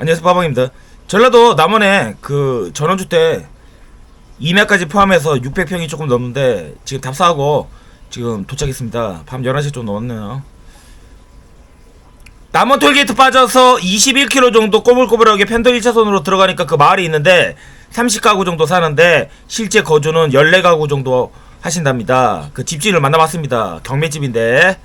안녕하세요 빠방입니다. 전라도 남원에 그 전원주택 2매까지 포함해서 600평이 조금 넘는데 지금 답사하고 지금 도착했습니다. 밤 11시 좀 넘었네요. 남원 톨게이트 빠져서 21km 정도 꼬불꼬불하게 편도 1차선으로 들어가니까 그 마을이 있는데 30가구 정도 사는데 실제 거주는 14가구 정도 하신답니다. 그 집주인을 만나봤습니다. 경매집인데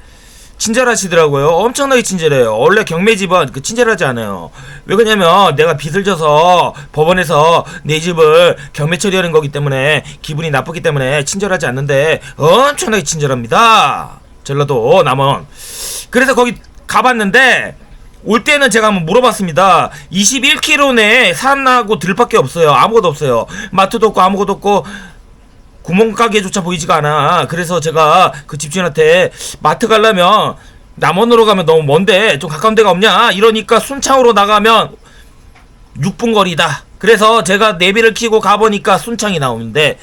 친절하시더라고요. 엄청나게 친절해요. 원래 경매집은 그 친절하지 않아요. 왜 그러냐면 내가 빚을 져서 법원에서 내 집을 경매 처리하는 거기 때문에 기분이 나쁘기 때문에 친절하지 않는데 엄청나게 친절합니다. 전라도 남원. 그래서 거기 가봤는데 올 때는 제가 한번 물어봤습니다. 21km 내에 산하고 들밖에 없어요. 아무것도 없어요. 마트도 없고 아무것도 없고 구멍가게조차 보이지가 않아. 그래서 제가 그 집주인한테 마트 가려면 남원으로 가면 너무 먼데 좀 가까운 데가 없냐? 이러니까 순창으로 나가면 6분 거리다. 그래서 제가 내비를 키고 가보니까 순창이 나오는데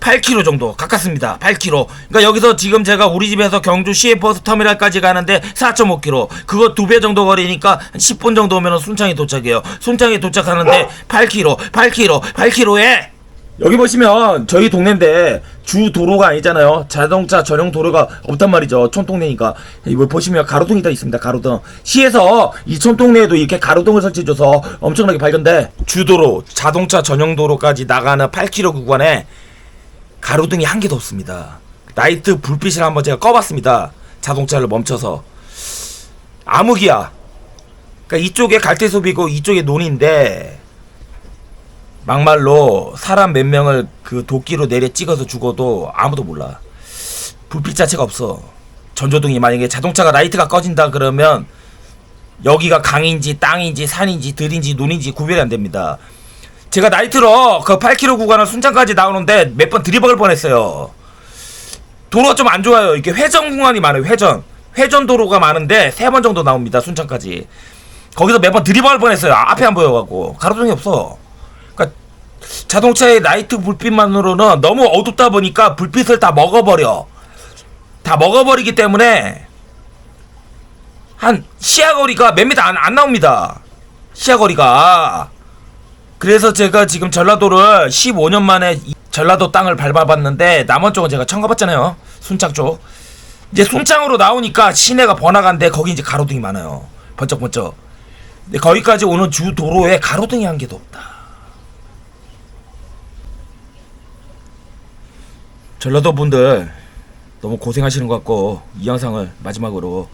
8km 정도 가깝습니다. 8km. 그러니까 여기서 지금 제가 우리 집에서 경주 시외버스 터미널까지 가는데 4.5km. 그거 두 배 정도 거리니까 한 10분 정도면 순창에 도착해요. 순창에 도착하는데 8km, 8km, 8km에 여기 보시면 저희 동네인데 주 도로가 아니잖아요. 자동차 전용 도로가 없단 말이죠. 촌동네니까. 이거 보시면 가로등이 다 있습니다. 가로등. 시에서 이 촌동네에도 이렇게 가로등을 설치해줘서 엄청나게 밝은데 주도로 자동차 전용 도로까지 나가는 8km 구간에 가로등이 한 개도 없습니다. 나이트 불빛을 한번 제가 꺼봤습니다. 자동차를 멈춰서 암흑이야. 그러니까 이쪽에 갈대숲이고 이쪽에 논인데 막말로 사람 몇 명을 그 도끼로 내려 찍어서 죽어도 아무도 몰라. 불빛 자체가 없어. 전조등이 만약에 자동차가 라이트가 꺼진다 그러면 여기가 강인지 땅인지 산인지 들인지 논인지 구별이 안 됩니다. 제가 나이트로 그 8km 구간을 순창까지 나오는데 몇번 들이박을 뻔했어요. 도로가 좀 안 좋아요. 이렇게 회전 구간이 많아요. 회전. 회전 도로가 많은데 세 번 정도 나옵니다. 순창까지. 거기서 몇번 들이박을 뻔했어요. 앞에 안 보여갖고 가로등이 없어. 자동차의 라이트 불빛만으로는 너무 어둡다 보니까 불빛을 다 먹어버려. 다 먹어버리기 때문에 한 시야거리가 몇 미터 안, 안 나옵니다. 시야거리가. 그래서 제가 지금 전라도를 15년 만에 이 전라도 땅을 밟아봤는데 남원 쪽은 제가 처음 가봤잖아요. 순창 쪽. 이제 순창으로 나오니까 시내가 번화가인데 거기 이제 가로등이 많아요. 번쩍번쩍. 근데 거기까지 오는 주 도로에 가로등이 한 개도 없다. 전라도 분들 너무 고생하시는 것 같고 이 영상을 마지막으로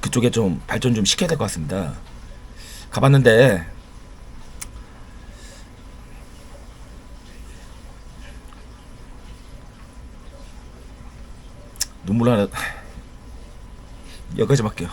그쪽에 좀 발전 좀 시켜야 될 것 같습니다. 가봤는데 눈물 하나 여기까지 할게요.